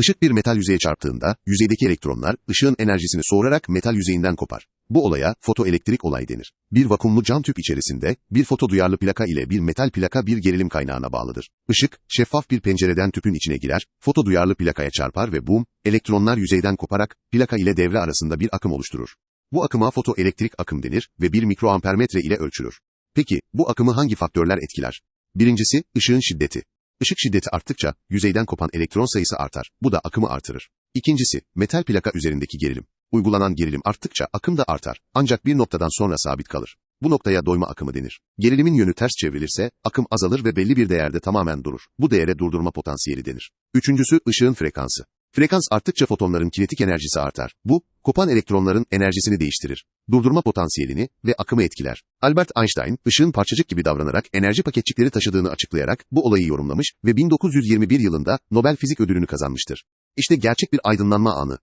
Işık bir metal yüzeye çarptığında, yüzeydeki elektronlar, ışığın enerjisini soğurarak metal yüzeyinden kopar. Bu olaya fotoelektrik olay denir. Bir vakumlu cam tüp içerisinde, bir foto duyarlı plaka ile bir metal plaka bir gerilim kaynağına bağlıdır. Işık, şeffaf bir pencereden tüpün içine girer, foto duyarlı plakaya çarpar ve bum, elektronlar yüzeyden koparak, plaka ile devre arasında bir akım oluşturur. Bu akıma fotoelektrik akım denir ve 1 mikroampermetre ile ölçülür. Peki, bu akımı hangi faktörler etkiler? Birincisi, ışığın şiddeti. Işık şiddeti arttıkça, yüzeyden kopan elektron sayısı artar. Bu da akımı artırır. İkincisi, metal plaka üzerindeki gerilim. Uygulanan gerilim arttıkça akım da artar. Ancak bir noktadan sonra sabit kalır. Bu noktaya doyma akımı denir. Gerilimin yönü ters çevrilirse, akım azalır ve belli bir değerde tamamen durur. Bu değere durdurma potansiyeli denir. Üçüncüsü, ışığın frekansı. Frekans arttıkça fotonların kinetik enerjisi artar. Bu, kopan elektronların enerjisini değiştirir. Durdurma potansiyelini ve akımı etkiler. Albert Einstein, ışığın parçacık gibi davranarak enerji paketçikleri taşıdığını açıklayarak bu olayı yorumlamış ve 1921 yılında Nobel Fizik Ödülünü kazanmıştır. İşte gerçek bir aydınlanma anı.